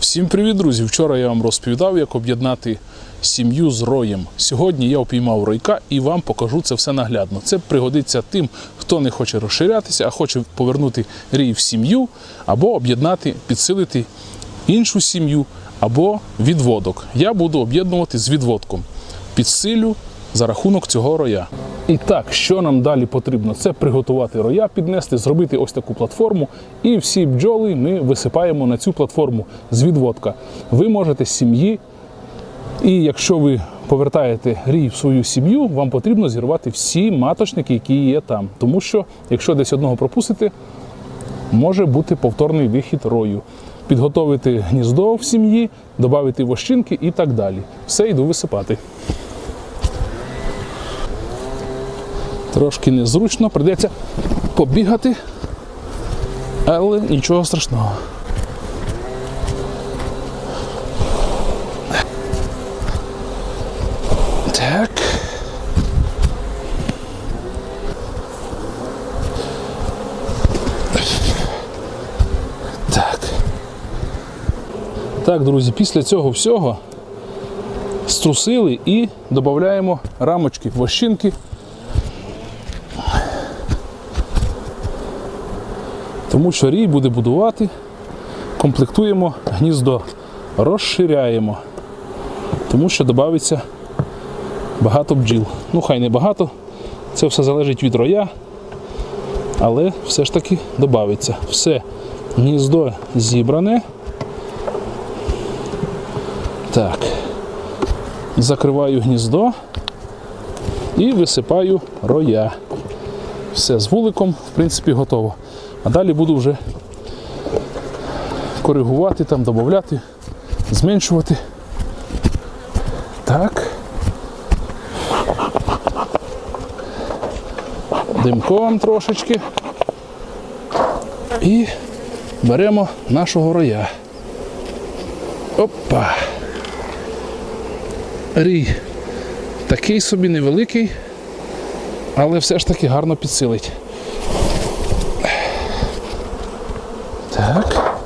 Всім привіт, друзі! Вчора я вам розповідав, як об'єднати сім'ю з роєм. Сьогодні я упіймав ройка і вам покажу це все наглядно. Це пригодиться тим, хто не хоче розширятися, а хоче повернути рій в сім'ю, або об'єднати, підсилити іншу сім'ю, або відводок. Я буду об'єднувати з відводком. Підсилю за рахунок цього роя. І так, що нам далі потрібно? Це приготувати роя, піднести, зробити ось таку платформу, і всі бджоли ми висипаємо на цю платформу з відводка. Ви можете з сім'ї, і якщо ви повертаєте рій в свою сім'ю, вам потрібно зірвати всі маточники, які є там. Тому що, якщо десь одного пропустите, може бути повторний вихід рою. Підготовити гніздо в сім'ї, додати вощинки і так далі. Все йду висипати. Трошки незручно, прийдеться побігати, але нічого страшного. Так. Так. Так, друзі, після цього всього струсили і додаємо рамочки, вощинки. Тому що рій буде будувати, комплектуємо гніздо, розширяємо, тому що додається багато бджіл. Ну, хай не багато, це все залежить від роя, але все ж таки додається. Все, гніздо зібране. Так, закриваю гніздо і висипаю роя. Все, з вуликом, в принципі, готово. А далі буду вже коригувати, там, додати, зменшувати. Так. Димком трошечки. І беремо нашого роя. Опа. Рій такий собі невеликий, але все ж таки гарно підсилить. Так.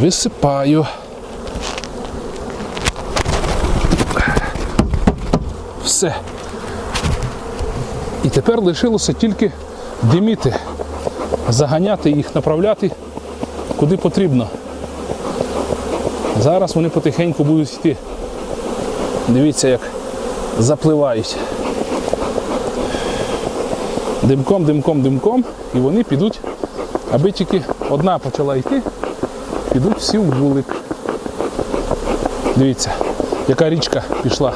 Висипаю. Все. І тепер лишилося тільки диміти, заганяти їх, направляти куди потрібно. Зараз вони потихеньку будуть йти. Дивіться, як запливають. Димком, димком, димком, і вони підуть Аби тільки одна почала йти, підуть всі в вулик. Дивіться, яка річка пішла.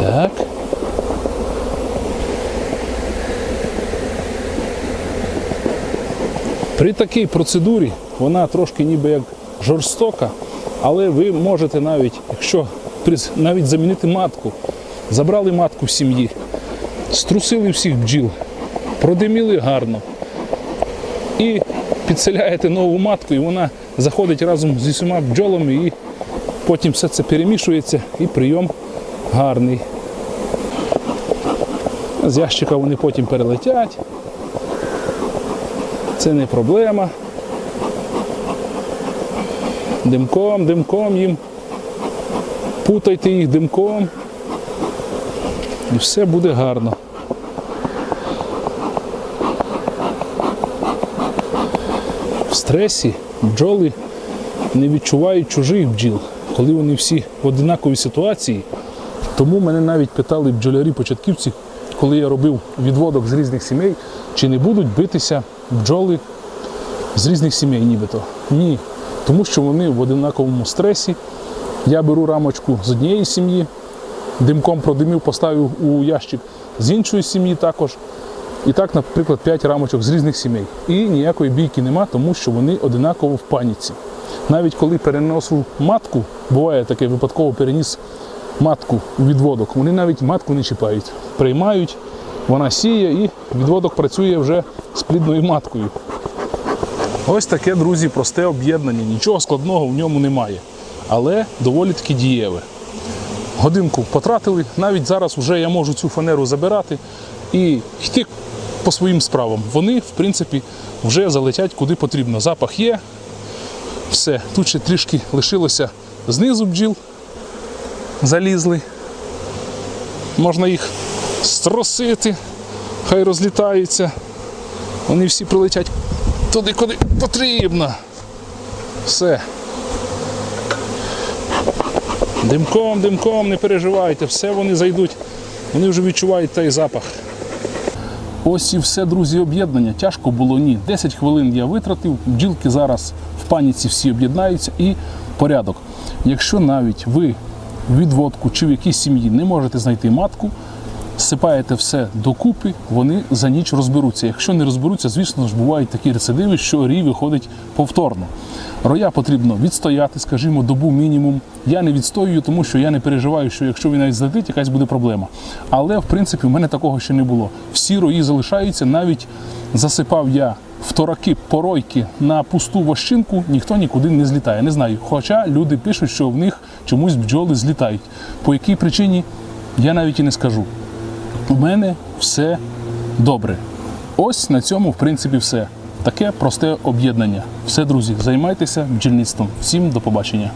Так. При такій процедурі вона трошки ніби як жорстока, але ви можете навіть, якщо навіть замінити матку, забрали матку в сім'ї, струсили всіх бджіл, продиміли гарно і підселяєте нову матку, і вона заходить разом зі всіма бджолами, і потім все це перемішується і прийом гарний. З ящика вони потім перелетять. Це не проблема. Димком, димком їм. Путайте їх димком. І все буде гарно. В стресі бджоли не відчувають чужих бджіл, коли вони всі в одинаковій ситуації. Тому мене навіть питали бджолярі-початківці, коли я робив відводок з різних сімей, чи не будуть битися бджоли з різних сімей, нібито. Ні. Тому що вони в одинаковому стресі. Я беру рамочку з однієї сім'ї, димком продимів, поставив у ящик з іншої сім'ї також. І так, наприклад, 5 рамочок з різних сімей. І ніякої бійки нема, тому що вони одинаково в паніці. Навіть коли переносив матку, буває таке, випадково переніс матку у відводок, вони навіть матку не чіпають. Приймають, вона сіє і відводок працює вже з плідною маткою. Ось таке, друзі, просте об'єднання. Нічого складного в ньому немає. Але доволі таки дієве. Годинку потратили, навіть зараз вже я можу цю фанеру забирати і йти по своїм справам. Вони, в принципі, вже залетять куди потрібно. Запах є. Все, тут ще трішки лишилося знизу бджіл. Залізли. Можна їх стросити, хай розлітаються. Вони всі прилетять туди, куди потрібно. Все. Димком, димком, не переживайте, все вони зайдуть. Вони вже відчувають той запах. Ось і все, друзі, об'єднання. Тяжко було ні. 10 хвилин я витратив, бджілки зараз в паніці всі об'єднаються і порядок. Якщо навіть ви відводку чи в якійсь сім'ї не можете знайти матку, сипаєте все докупи, вони за ніч розберуться. Якщо не розберуться, звісно ж, бувають такі рецидиви, що рій виходить повторно. Роя потрібно відстояти, скажімо, добу мінімум. Я не відстоюю, тому що я не переживаю, що якщо він навіть злетить, якась буде проблема. Але в принципі в мене такого ще не було. Всі рої залишаються, навіть засипав я втораки, поройки на пусту вощинку, ніхто нікуди не злітає. Не знаю. Хоча люди пишуть, що в них чомусь бджоли злітають. По якій причині я навіть і не скажу. У мене все добре. Ось на цьому, в принципі, все. Таке просте об'єднання. Все, друзі, займайтеся бджільництвом. Всім до побачення.